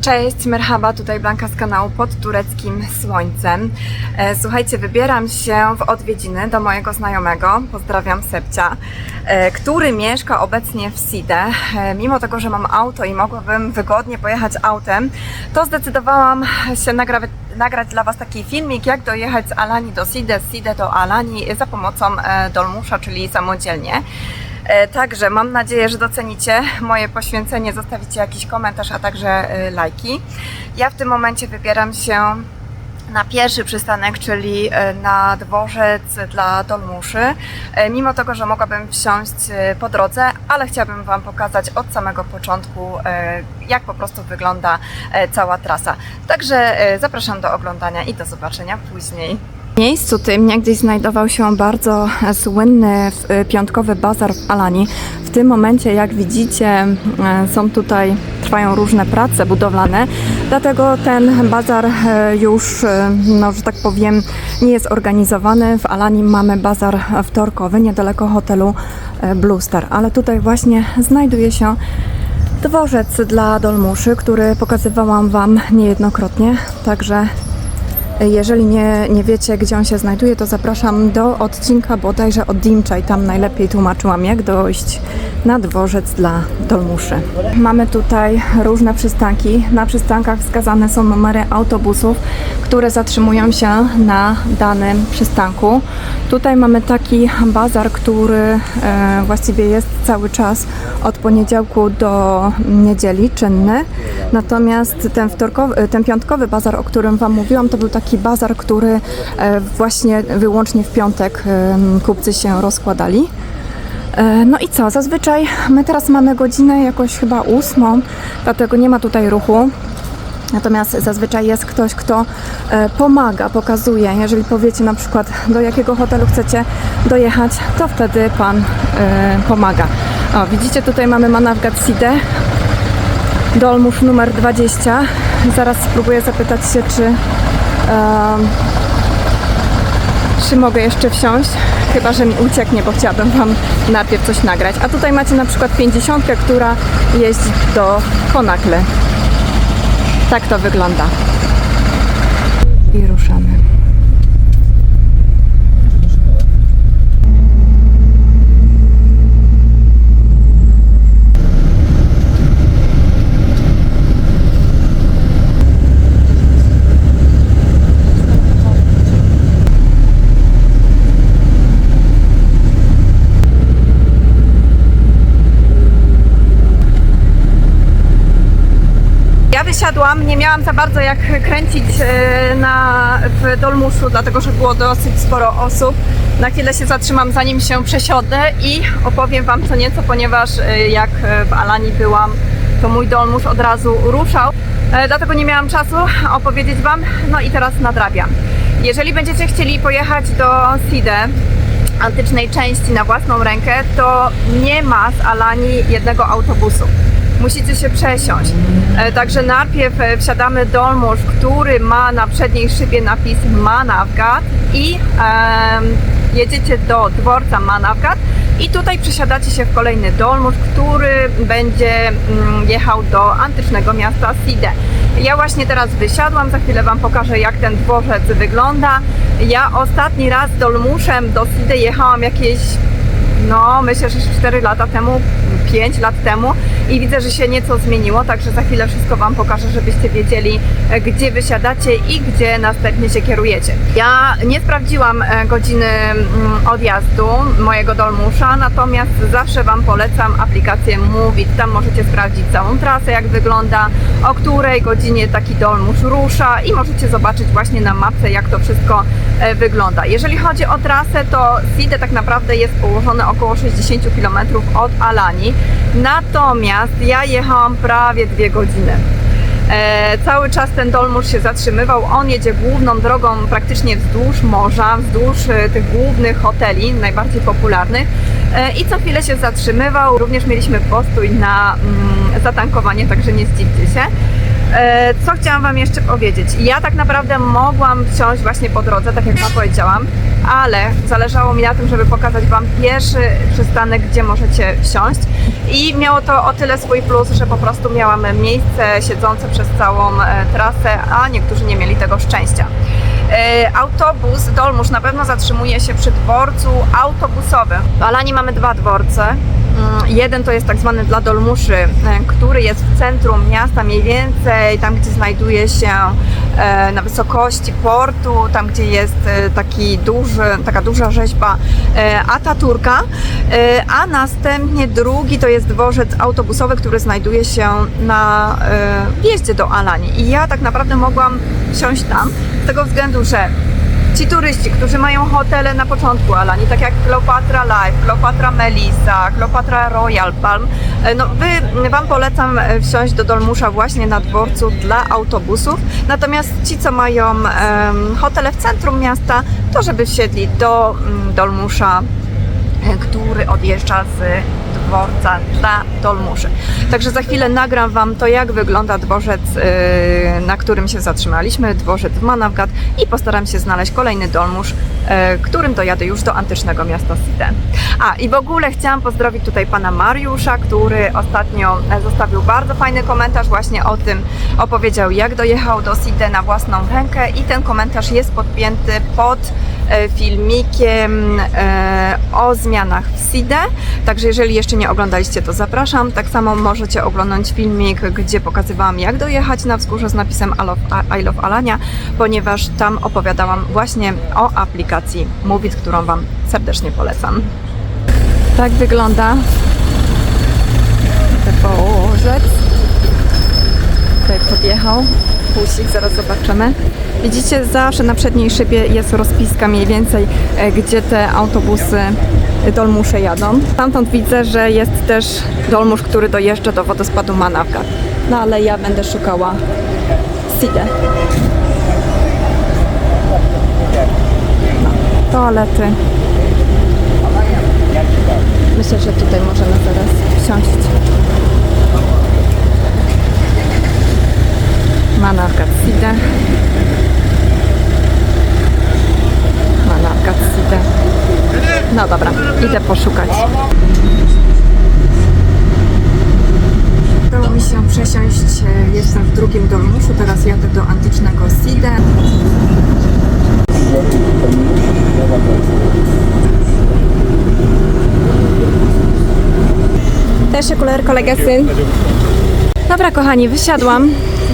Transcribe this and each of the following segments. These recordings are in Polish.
Cześć, merhaba, tutaj Blanka z kanału Pod Tureckim Słońcem. E, Słuchajcie, wybieram się w odwiedziny do mojego znajomego, pozdrawiam Sepcia, e, który mieszka obecnie w Side. E, Mimo tego, że mam auto i mogłabym wygodnie pojechać autem, to zdecydowałam się nagrać, dla Was taki filmik, jak dojechać z Alani do Side, z Side do Alani za pomocą dolmusza, czyli samodzielnie. E, Także mam nadzieję, że docenicie moje poświęcenie, zostawicie jakiś komentarz, a także e, lajki. Ja w tym momencie wybieram się na pierwszy przystanek, czyli e, na dworzec dla dolmuszy. Mimo tego, że mogłabym wsiąść po drodze, ale chciałabym Wam pokazać od samego początku, jak po prostu wygląda cała trasa. Także zapraszam do oglądania i do zobaczenia później. W miejscu tym niegdyś znajdował się bardzo słynny e, piątkowy bazar w Alani. W tym momencie, jak widzicie, e, są tutaj, trwają różne prace budowlane, dlatego ten bazar e, już, no, że tak powiem, nie jest organizowany. W Alani mamy bazar wtorkowy, niedaleko hotelu e, Blue Star, ale tutaj właśnie znajduje się dworzec dla dolmuszy, który pokazywałam Wam niejednokrotnie, także jeżeli nie, nie wiecie, gdzie on się znajduje, to zapraszam do odcinka bodajże od Dimczaj. Tam najlepiej tłumaczyłam, jak dojść na dworzec dla dolmuszy. Mamy tutaj różne przystanki. Na przystankach wskazane są numery autobusów, które zatrzymują się na danym przystanku. Tutaj mamy taki bazar, który e, właściwie jest cały czas od poniedziałku do niedzieli czynny. Natomiast ten, ten piątkowy bazar, o którym Wam mówiłam, to był taki bazar, który e, właśnie wyłącznie w piątek em, kupcy się rozkładali. E, No i co? Zazwyczaj my teraz mamy godzinę jakoś chyba ósmą, dlatego nie ma tutaj ruchu. Natomiast zazwyczaj jest ktoś, kto e, pomaga, pokazuje. Jeżeli powiecie na przykład do jakiego hotelu chcecie dojechać, to wtedy pan e, pomaga. O, widzicie tutaj mamy Manavgat Side, dolmusz numer 20. Zaraz spróbuję zapytać się, czy, czy mogę jeszcze wsiąść. Chyba, że mi ucieknie, bo chciałabym Wam najpierw coś nagrać. A tutaj macie na przykład 50, która jeździ do Konakle. Tak to wygląda. I ruszamy. Ja wysiadłam, nie miałam za bardzo jak kręcić e, na, w Dolmuszu, dlatego że było dosyć sporo osób. Na chwilę się zatrzymam, zanim się przesiądę i opowiem Wam co nieco, ponieważ e, jak e, w Alanii byłam, to mój Dolmusz od razu ruszał, dlatego nie miałam czasu opowiedzieć Wam, no i teraz nadrabiam. Jeżeli będziecie chcieli pojechać do Side, antycznej części na własną rękę, to nie ma z Alanii jednego autobusu musicie się przesiąść. E, Także najpierw e, wsiadamy dolmusz, który ma na przedniej szybie napis Manavgat i jedziecie do dworca Manavgat i tutaj przesiadacie się w kolejny dolmusz, który będzie mm, jechał do antycznego miasta Side. Ja właśnie teraz wysiadłam, za chwilę Wam pokażę jak ten dworzec wygląda. Ja ostatni raz dolmuszem do Side jechałam jakieś no, myślę, że 4 lata temu, 5 lat temu i widzę, że się nieco zmieniło, także za chwilę wszystko Wam pokażę, żebyście wiedzieli, e, gdzie wysiadacie i gdzie następnie się kierujecie. Ja nie sprawdziłam e, godziny mm, odjazdu mojego dolmusza, natomiast zawsze Wam polecam aplikację Movit. Tam możecie sprawdzić całą trasę, jak wygląda, o której godzinie taki dolmusz rusza i możecie zobaczyć właśnie na mapce, jak to wszystko e, wygląda. Jeżeli chodzi o trasę, to Side tak naprawdę jest położone około 60 km od Alani, natomiast ja jechałam prawie dwie godziny. E, cały czas ten dolmusz się zatrzymywał. On jedzie główną drogą praktycznie wzdłuż morza, wzdłuż e, tych głównych hoteli, najbardziej popularnych. E, I co chwilę się zatrzymywał. Również mieliśmy postój na mm, zatankowanie, także nie zdziwcie się. E, Co chciałam Wam jeszcze powiedzieć? Ja tak naprawdę mogłam wsiąść właśnie po drodze, tak jak Wam powiedziałam, ale zależało mi na tym, żeby pokazać Wam pierwszy przystanek, gdzie możecie wsiąść. i miało to o tyle swój plus, że po prostu miałam miejsce siedzące przez całą e, trasę, a niektórzy nie mieli tego szczęścia. E, Autobus Dolmusz na pewno zatrzymuje się przy dworcu autobusowym. W Alanii mamy dwa dworce. Mm, Jeden to jest tak zwany dla Dolmuszy, e, który jest w centrum miasta, mniej więcej tam, gdzie znajduje się e, na wysokości portu, tam, gdzie jest e, taki duży, taka duża rzeźba Ataturka, a następnie drugi to jest dworzec autobusowy, który znajduje się na wjeździe do Alanii. I ja tak naprawdę mogłam wsiąść tam z tego względu, że ci turyści, którzy mają hotele na początku Alanii, tak jak Cleopatra Life, Cleopatra Melissa, Cleopatra Royal Palm, e, no wy, Wam polecam e, wsiąść do Dolmusza właśnie na dworcu dla autobusów. Natomiast ci, co mają em, hotele w centrum miasta, to żeby wsiedli do mm, Dolmusza e, który odjeżdża z dworca dla Dolmuszy. Także za chwilę nagram Wam to, jak wygląda dworzec, yy, na którym się zatrzymaliśmy, dworzec w Manavgat i postaram się znaleźć kolejny Dolmusz, yy, którym dojadę już do antycznego miasta Side. A i w ogóle chciałam pozdrowić tutaj pana Mariusza, który ostatnio e, zostawił bardzo fajny komentarz właśnie o tym, opowiedział jak dojechał do Side na własną rękę i ten komentarz jest podpięty pod filmikiem e, o zmianach w SIDE. Także jeżeli jeszcze nie oglądaliście, to zapraszam. Tak samo możecie oglądać filmik, gdzie pokazywałam, jak dojechać na wzgórze z napisem I love, Alania, ponieważ tam opowiadałam właśnie o aplikacji Movit, którą Wam serdecznie polecam. Tak wygląda dworzec. Tutaj podjechał busik, zaraz zobaczymy. Widzicie, zawsze na przedniej szybie jest rozpiska mniej więcej, e, gdzie te autobusy e, dolmusze jadą. Stamtąd widzę, że jest też dolmusz, który dojeżdża do wodospadu Manavgat. No ale ja będę szukała Side. No, toalety. Myślę, że tutaj możemy zaraz wsiąść. Manavgat Side. Manavgat Side. No dobra, idę poszukać. Udało mi się przesiąść, e, jestem w drugim dolmuszu, teraz jadę do antycznego Side. Też kuler kolega syn. Dobra kochani, wysiadłam.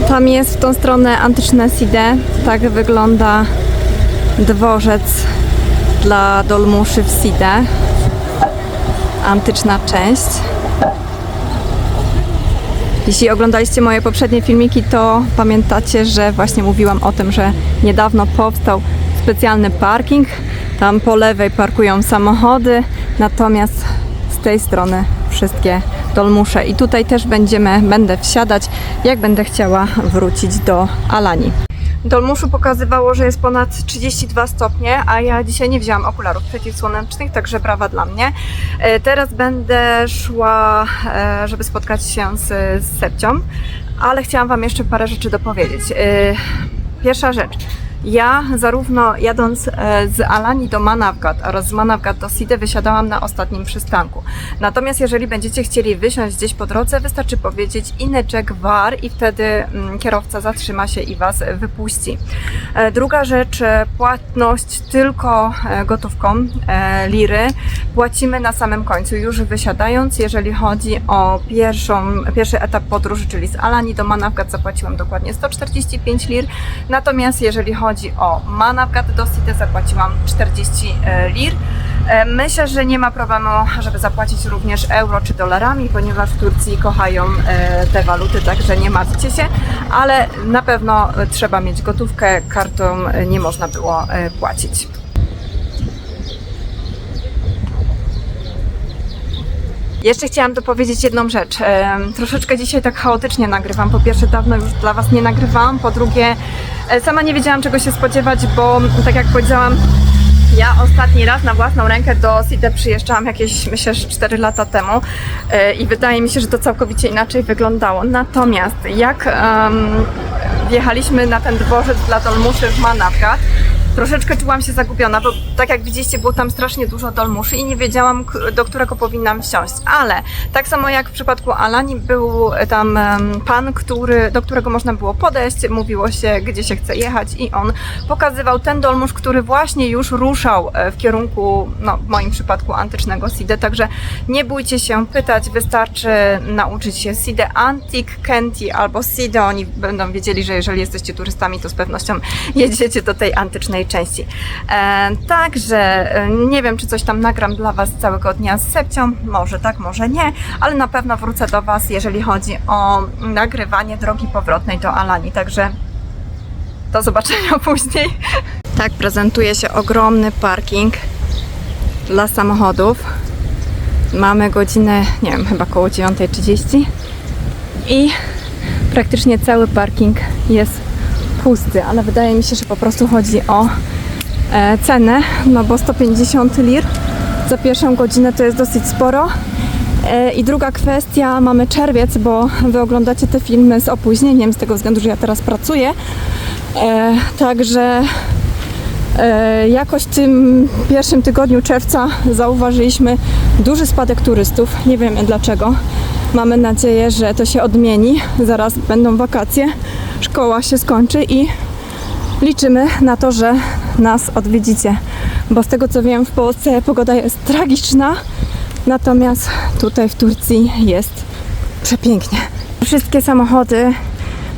Tam jest w tą stronę antyczne Side. Tak wygląda dworzec dla dolmuszy w Side. Antyczna część. Jeśli oglądaliście moje poprzednie filmiki, to pamiętacie, że właśnie mówiłam o tym, że niedawno powstał specjalny parking. Tam po lewej parkują samochody, natomiast z tej strony wszystkie dolmusze. I tutaj też będziemy, będę wsiadać, jak będę chciała wrócić do Alani. Dolmuszu pokazywało, że jest ponad 32 stopnie, a ja dzisiaj nie wzięłam okularów przeciwsłonecznych, także brawa dla mnie. E, Teraz będę szła, e, żeby spotkać się z, z Sepcią, ale chciałam Wam jeszcze parę rzeczy dopowiedzieć. E, Pierwsza rzecz. Ja zarówno jadąc e, z Alani do Manavgat oraz z Manavgat do Side wysiadałam na ostatnim przystanku. Natomiast jeżeli będziecie chcieli wysiąść gdzieś po drodze, wystarczy powiedzieć Ineczek War i wtedy mm, kierowca zatrzyma się i Was wypuści. E, Druga rzecz, e, płatność tylko gotówką, liry. Płacimy na samym końcu, już wysiadając. Jeżeli chodzi o pierwszą, pierwszy etap podróży, czyli z Alani do Manavgat zapłaciłam dokładnie 145 lir. Natomiast jeżeli chodzi o Manavgat do Site zapłaciłam 40 e, lir. E, Myślę, że nie ma problemu, żeby zapłacić również euro czy dolarami, ponieważ w Turcji kochają e, te waluty, także nie martwcie się, ale na pewno trzeba mieć gotówkę, kartą nie można było płacić. Jeszcze chciałam dopowiedzieć jedną rzecz. Troszeczkę dzisiaj tak chaotycznie nagrywam. Po pierwsze, dawno już dla Was nie nagrywałam. Po drugie, sama nie wiedziałam czego się spodziewać, bo tak jak powiedziałam, ja ostatni raz na własną rękę do Side przyjeżdżałam jakieś, myślę, że 4 lata temu e, i wydaje mi się, że to całkowicie inaczej wyglądało. Natomiast jak em, wjechaliśmy na ten dworzec dla Dolmuszy w Manavgat, troszeczkę czułam się zagubiona, bo tak jak widzieliście, było tam strasznie dużo dolmuszy i nie wiedziałam, do którego powinnam wsiąść. Ale tak samo jak w przypadku Alani, był tam em, pan, który, do którego można było podejść, mówiło się, gdzie się chce jechać i on pokazywał ten dolmusz, który właśnie już ruszał e, w kierunku, no w moim przypadku, antycznego Side, także nie bójcie się pytać, wystarczy nauczyć się Side Antique, Kenti albo Side, oni będą wiedzieli, że jeżeli jesteście turystami, to z pewnością jedziecie do tej antycznej części. E, także e, nie wiem, czy coś tam nagram dla Was całego dnia z Sepcią, może tak, może nie, ale na pewno wrócę do Was, jeżeli chodzi o nagrywanie drogi powrotnej do Alani, także do zobaczenia później. Tak prezentuje się ogromny parking dla samochodów. Mamy godzinę, nie wiem, chyba koło 9.30 i praktycznie cały parking jest pusty, ale wydaje mi się, że po prostu chodzi o e, cenę, no bo 150 lir za pierwszą godzinę to jest dosyć sporo. E, I druga kwestia, mamy czerwiec, bo wy oglądacie te filmy z opóźnieniem, z tego względu, że ja teraz pracuję. E, także E, Jakoś w tym pierwszym tygodniu czerwca zauważyliśmy duży spadek turystów. Nie wiemy dlaczego. Mamy nadzieję, że to się odmieni. Zaraz będą wakacje, szkoła się skończy i liczymy na to, że nas odwiedzicie. Bo z tego co wiem, w Polsce pogoda jest tragiczna, natomiast tutaj w Turcji jest przepięknie. Wszystkie samochody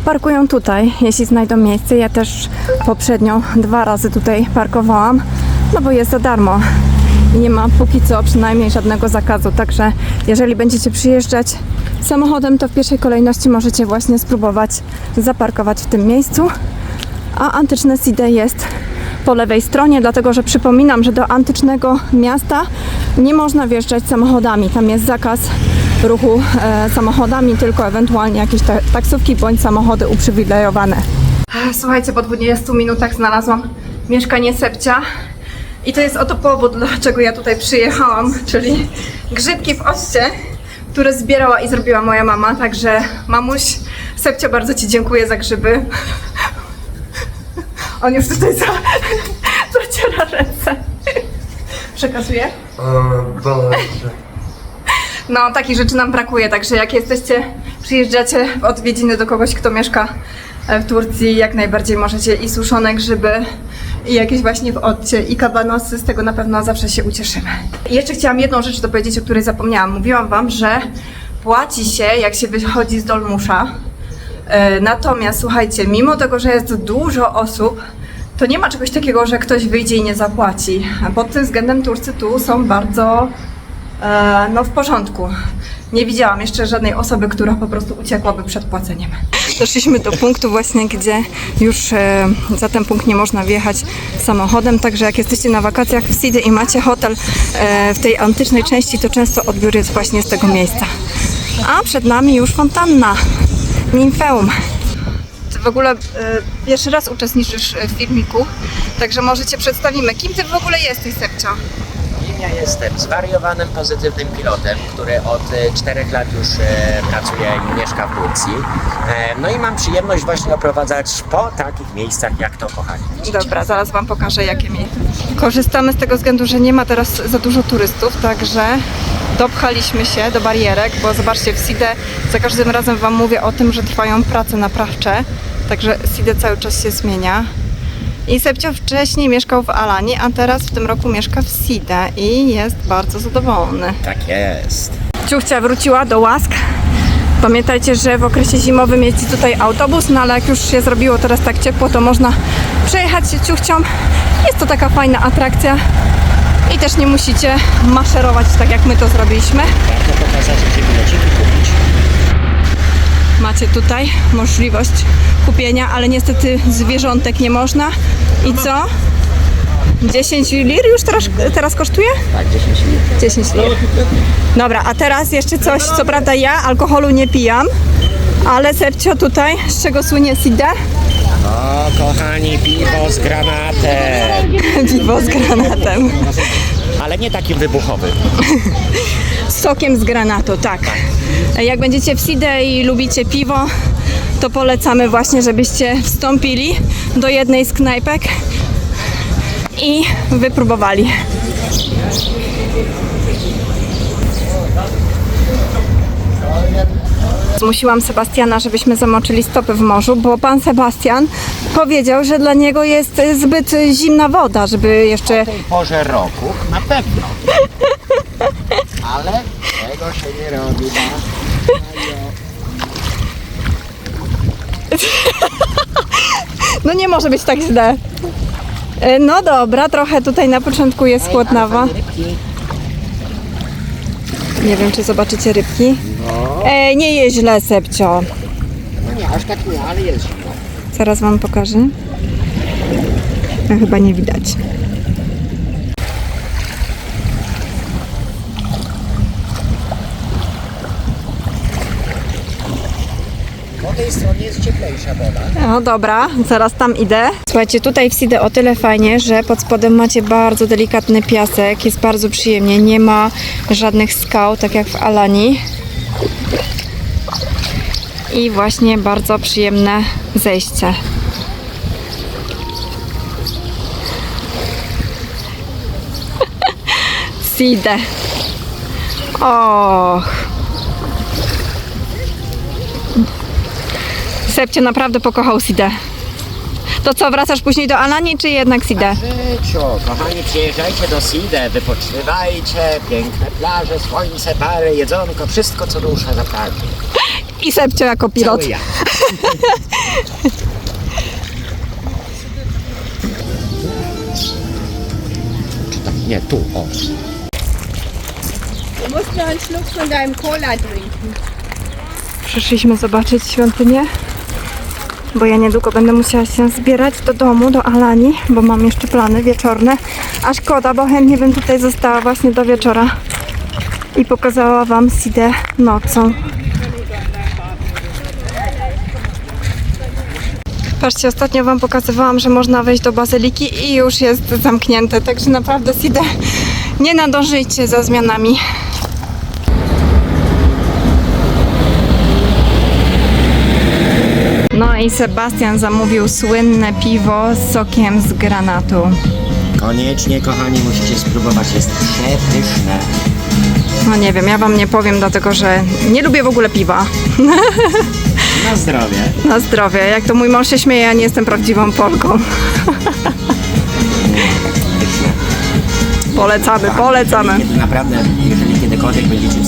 parkują tutaj, jeśli znajdą miejsce. Ja też poprzednio dwa razy tutaj parkowałam, no bo jest za darmo i nie ma póki co przynajmniej żadnego zakazu. Także jeżeli będziecie przyjeżdżać samochodem, to w pierwszej kolejności możecie właśnie spróbować zaparkować w tym miejscu. A antyczne Side jest po lewej stronie, dlatego że przypominam, że do antycznego miasta nie można wjeżdżać samochodami. Tam jest zakaz ruchu e, samochodami, tylko ewentualnie jakieś ta- taksówki bądź samochody uprzywilejowane. Słuchajcie, po 20 minutach znalazłam mieszkanie Sepcia. I to jest oto powód, dlaczego ja tutaj przyjechałam, czyli grzybki w oście, które zbierała i zrobiła moja mama. Także mamuś, Sepcia, bardzo Ci dziękuję za grzyby. On już tutaj za, zaciera ręce. Przekazuję? No, takich rzeczy nam brakuje, także jak jesteście, przyjeżdżacie w odwiedziny do kogoś, kto mieszka e, w Turcji, jak najbardziej możecie i suszone grzyby, i jakieś właśnie w odcie, i kabanosy, z tego na pewno zawsze się ucieszymy. I jeszcze chciałam jedną rzecz dopowiedzieć, o której zapomniałam. Mówiłam Wam, że płaci się, jak się wychodzi z Dolmusza, E, Natomiast słuchajcie, mimo tego, że jest dużo osób, to nie ma czegoś takiego, że ktoś wyjdzie i nie zapłaci. Pod tym względem Turcy tu są bardzo e, no, w porządku. Nie widziałam jeszcze żadnej osoby, która po prostu uciekłaby przed płaceniem. Doszliśmy do punktu właśnie, gdzie już e, za ten punkt nie można wjechać samochodem, także jak jesteście na wakacjach w Sidy i macie hotel e, w tej antycznej części, to często odbiór jest właśnie z tego miejsca. A przed nami już fontanna. Nimfeum. Ty w ogóle e, pierwszy raz uczestniczysz w filmiku, także może Cię przedstawimy. Kim Ty w ogóle jesteś, Sepcio? Ja jestem? Zwariowanym pozytywnym pilotem, który od 4 lat już e, pracuje i mieszka w Turcji. E, no i mam przyjemność właśnie oprowadzać po takich miejscach jak to, kochani. Dobra, zaraz Wam pokażę, jakie miejsce. Korzystamy z tego względu, że nie ma teraz za dużo turystów, także dopchaliśmy się do barierek, bo zobaczcie, w SIDE za każdym razem Wam mówię o tym, że trwają prace naprawcze, także SIDE cały czas się zmienia. I Sepcio wcześniej mieszkał w Alani, a teraz w tym roku mieszka w SIDE i jest bardzo zadowolony. Tak jest. Ciuchcia wróciła do łask. Pamiętajcie, że w okresie zimowym jeździ tutaj autobus, no ale jak już się zrobiło teraz tak ciepło, to można przejechać się ciuchcią. Jest to taka fajna atrakcja i też nie musicie maszerować tak jak my to zrobiliśmy. Warto pokazać, gdzie bileciki kupić. Macie tutaj możliwość kupienia, ale niestety zwierzątek nie można. I co? 10 lir już teraz, teraz kosztuje? Tak, 10 minut. 10 lir. Dobra, a teraz jeszcze coś, co prawda ja alkoholu nie pijam, ale Sepcio tutaj, z czego słynie Sida? O, kochani, piwo z granatem. Piwo z granatem. Ale nie takim wybuchowym. Sokiem z granatu, tak. Jak będziecie w Sidę i lubicie piwo, to polecamy właśnie, żebyście wstąpili do jednej z knajpek i wypróbowali. Zmusiłam Sebastiana, żebyśmy zamoczyli stopy w morzu, bo pan Sebastian powiedział, że dla niego jest zbyt zimna woda, żeby jeszcze W tej porze roku pewno. Ale tego się nie robi. No nie może być tak źle. E, No dobra, trochę tutaj na początku jest chłodnawa. Nie wiem, czy zobaczycie rybki. Ej, nie jest źle, Sepcio. No nie, aż tak nie, ale jest zimno. Zaraz wam pokażę. No, chyba nie widać. Tej stronie jest cieplejsza woda. No dobra, zaraz tam idę. Słuchajcie, tutaj w Side o tyle fajnie, że pod spodem macie bardzo delikatny piasek, jest bardzo przyjemnie, nie ma żadnych skał, tak jak w Alani. I właśnie bardzo przyjemne zejście. Side. Och. Sepcie naprawdę pokochał Sidę. To co, wracasz później do Alani, czy jednak Sidę? Życio, kochani, przyjeżdżajcie do Side, wypoczywajcie, piękne plaże, słońce, pary, jedzonko, wszystko co dusza zapragnie. I Sepcio jako pilot. Cały ja. Czy tam? Nie, tu, o. Du musst noch einen Schluck von deinem Cola trinken. Przyszliśmy zobaczyć świątynię, bo ja niedługo będę musiała się zbierać do domu, do Alani, bo mam jeszcze plany wieczorne. A szkoda, bo chętnie bym tutaj została właśnie do wieczora i pokazała Wam Sidę nocą. Patrzcie, ostatnio Wam pokazywałam, że można wejść do bazyliki i już jest zamknięte, także naprawdę Sidę nie nadążyjcie za zmianami. No i Sebastian zamówił słynne piwo z sokiem z granatu. Koniecznie, kochani, musicie spróbować, jest przepyszne. No nie wiem, ja wam nie powiem, dlatego że nie lubię w ogóle piwa. Na zdrowie. Na zdrowie. Jak to mój mąż się śmieje, ja nie jestem prawdziwą Polką. Polecamy, polecamy. Kiedy naprawdę, jeżeli kiedykolwiek będziecie w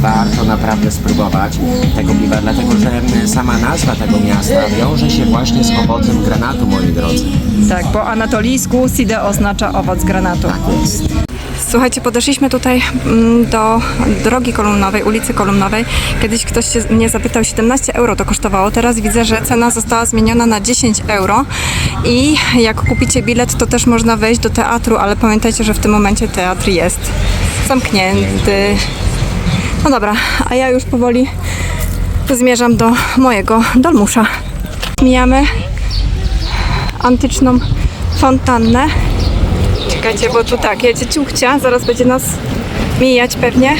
warto naprawdę spróbować tego piwa, dlatego że sama nazwa tego miasta wiąże się właśnie z owocem granatu, moi drodzy. Tak, po anatolijsku side oznacza owoc granatu. Tak jest. Słuchajcie, podeszliśmy tutaj mm, do drogi kolumnowej, ulicy kolumnowej. Kiedyś ktoś się mnie zapytał, 17 euro to kosztowało. Teraz widzę, że cena została zmieniona na 10 euro. I jak kupicie bilet, to też można wejść do teatru, ale pamiętajcie, że w tym momencie teatr jest zamknięty. No dobra, a ja już powoli zmierzam do mojego dolmusza. Mijamy antyczną fontannę. Czekajcie, bo tu tak, jedzie ciuchcia, zaraz będzie nas mijać pewnie.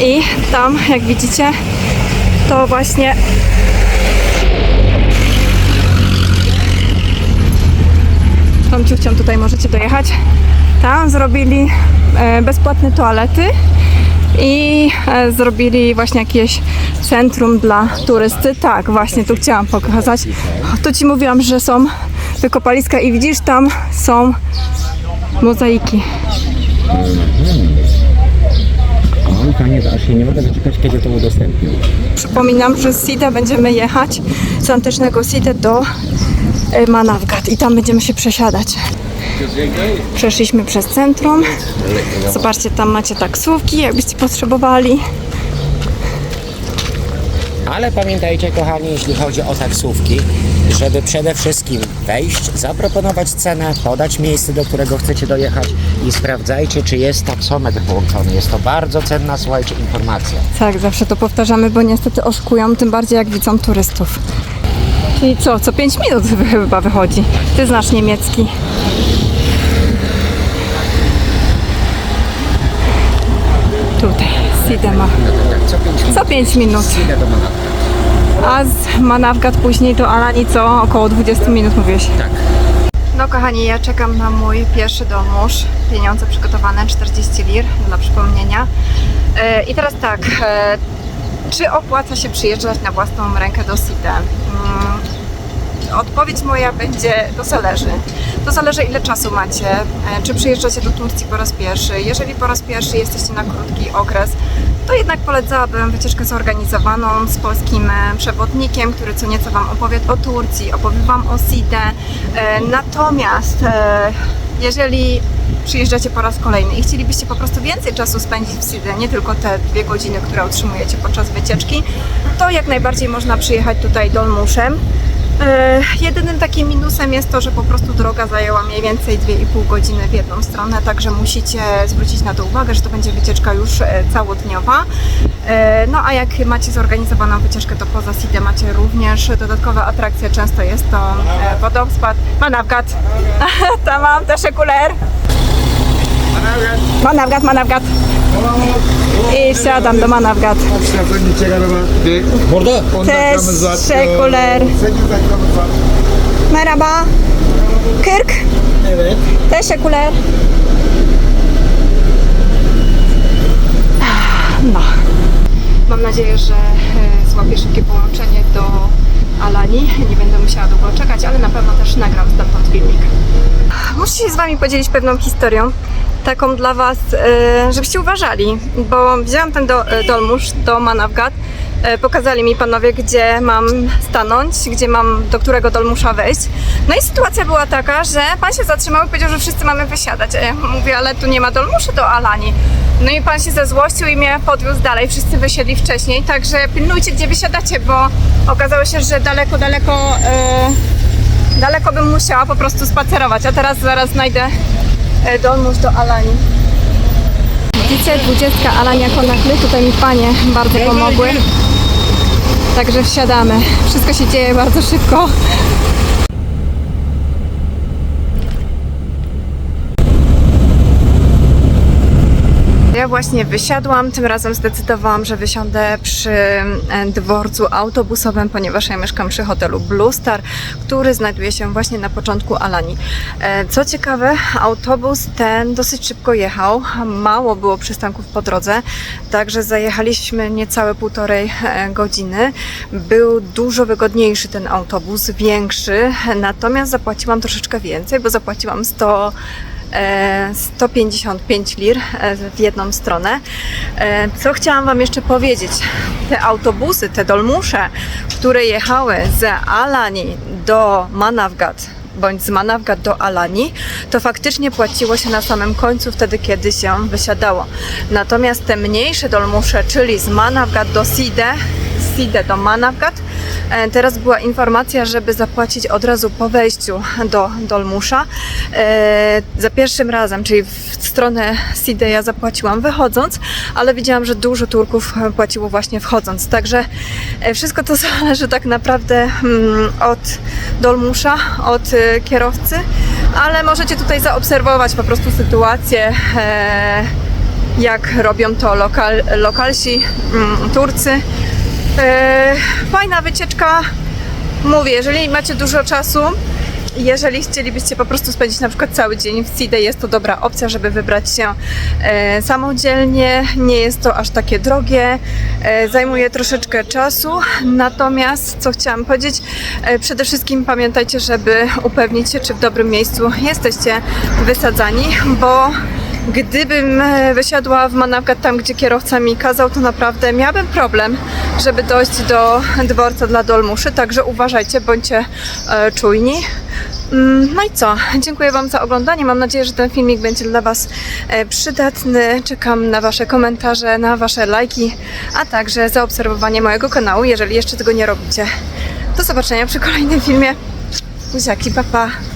I tam, jak widzicie, to właśnie tą ciuchcią tutaj możecie dojechać. Tam zrobili e, bezpłatne toalety i e, zrobili właśnie jakieś centrum dla turysty. Tak, właśnie tu chciałam pokazać. Tu ci mówiłam, że są wykopaliska i widzisz, tam są mozaiki. Oj, panie, aż się nie mogę doczekać, kiedy to udostępnią. Przypominam, że z Sida będziemy jechać z antycznego Sida do e, Manawgat i tam będziemy się przesiadać. Przeszliśmy przez centrum. Zobaczcie, tam macie taksówki, jakbyście potrzebowali. Ale pamiętajcie, kochani, jeśli chodzi o taksówki, żeby przede wszystkim wejść, zaproponować cenę, podać miejsce, do którego chcecie dojechać i sprawdzajcie, czy jest taksometr włączony. Jest to bardzo cenna, słuchajcie, informacja. Tak, zawsze to powtarzamy, bo niestety oszukują, tym bardziej jak widzą turystów. Czyli co, co 5 minut chyba wychodzi. Ty znasz niemiecki. Tutaj, ma Co 5 minut co 5 minut. idę do Monaco. A z Manawgat później to Alani co? Około 20 minut mówiłeś. Tak. No kochani, ja czekam na mój pierwszy domusz. Pieniądze przygotowane, 40 lir dla przypomnienia. E, I teraz tak, e, czy opłaca się przyjeżdżać na własną rękę do Site? Odpowiedź moja będzie, to zależy. To zależy ile czasu macie, e, czy przyjeżdżacie do Turcji po raz pierwszy. Jeżeli po raz pierwszy jesteście na krótki okres, to jednak polecałabym wycieczkę zorganizowaną z polskim e, przewodnikiem, który co nieco Wam opowie o Turcji, opowie Wam o Side. E, Natomiast jeżeli przyjeżdżacie po raz kolejny i chcielibyście po prostu więcej czasu spędzić w Side, nie tylko te dwie godziny, które otrzymujecie podczas wycieczki, to jak najbardziej można przyjechać tutaj Dolmuszem. E, Jedynym takim minusem jest to, że po prostu droga zajęła mniej więcej 2,5 godziny w jedną stronę, także musicie zwrócić na to uwagę, że to będzie wycieczka już e, całodniowa. E, No a jak macie zorganizowaną wycieczkę, to poza Side macie również dodatkowe atrakcje. Często jest to e, wodospad. Manawgat. Tamam, teşekkürler. Manavgat, Manavgat. I wsiadam do Manavgat. Şarjdan gidecek araba. Merhaba. 40. Evet. Teşekkürler. No. Mam nadzieję, że e, złapię szybkie połączenie do Alani. Nie będę musiała długo czekać, ale na pewno też nagram stamtąd filmik. Muszę się z Wami podzielić pewną historią, taką dla Was, e, żebyście uważali, bo wzięłam ten do, e, dolmusz do Manavgat. Pokazali mi panowie, gdzie mam stanąć, gdzie mam, do którego dolmusza wejść. No i sytuacja była taka, że pan się zatrzymał i powiedział, że wszyscy mamy wysiadać. A ja mówię, ale tu nie ma dolmusza do Alani. No i pan się zezłościł i mnie podwiózł dalej. Wszyscy wysiedli wcześniej, także pilnujcie, gdzie wysiadacie, bo okazało się, że daleko, daleko, e, daleko bym musiała po prostu spacerować. A teraz zaraz znajdę e, dolmusz do Alani. Widzicie, 20 Alania Konakry, tutaj mi panie bardzo pomogły. Także wsiadamy. Wszystko się dzieje bardzo szybko. Ja właśnie wysiadłam, tym razem zdecydowałam, że wysiądę przy e, dworcu autobusowym, ponieważ ja mieszkam przy hotelu Blue Star, który znajduje się właśnie na początku Alani. E, Co ciekawe, autobus ten dosyć szybko jechał, mało było przystanków po drodze, także zajechaliśmy niecałe półtorej e, godziny. Był dużo wygodniejszy ten autobus, większy, natomiast zapłaciłam troszeczkę więcej, bo zapłaciłam 100 e, 155 lir e, w jedną stronę. E, Co chciałam Wam jeszcze powiedzieć? Te autobusy, te dolmusze, które jechały z Alani do Manavgat, bądź z Manavgat do Alani, to faktycznie płaciło się na samym końcu, wtedy kiedy się wysiadało. Natomiast te mniejsze dolmusze, czyli z Manavgat do Side, Side do Manavgat, e, teraz była informacja, żeby zapłacić od razu po wejściu do Dolmusza. E, Za pierwszym razem, czyli w stronę Side ja zapłaciłam wychodząc, ale widziałam, że dużo Turków e, płaciło właśnie wchodząc. Także e, wszystko to zależy tak naprawdę mm, od Dolmusza, od e, kierowcy, ale możecie tutaj zaobserwować po prostu sytuację. e, jak robią to lokal, lokalsi mm, Turcy. E, fajna wycieczka. Mówię, jeżeli macie dużo czasu, jeżeli chcielibyście po prostu spędzić na przykład cały dzień w Side, jest to dobra opcja, żeby wybrać się e, samodzielnie. Nie jest to aż takie drogie, e, zajmuje troszeczkę czasu. Natomiast, co chciałam powiedzieć, przede wszystkim pamiętajcie, żeby upewnić się, czy w dobrym miejscu jesteście wysadzani, bo Gdybym e, wysiadła w Manawgat tam, gdzie kierowca mi kazał, to naprawdę miałabym problem, żeby dojść do dworca dla dolmuszy, także uważajcie, bądźcie e, czujni. Mm, No i co? Dziękuję Wam za oglądanie. Mam nadzieję, że ten filmik będzie dla Was e, przydatny. Czekam na Wasze komentarze, na Wasze lajki, a także zaobserwowanie mojego kanału, jeżeli jeszcze tego nie robicie. Do zobaczenia przy kolejnym filmie. Buziaki, papa. Pa.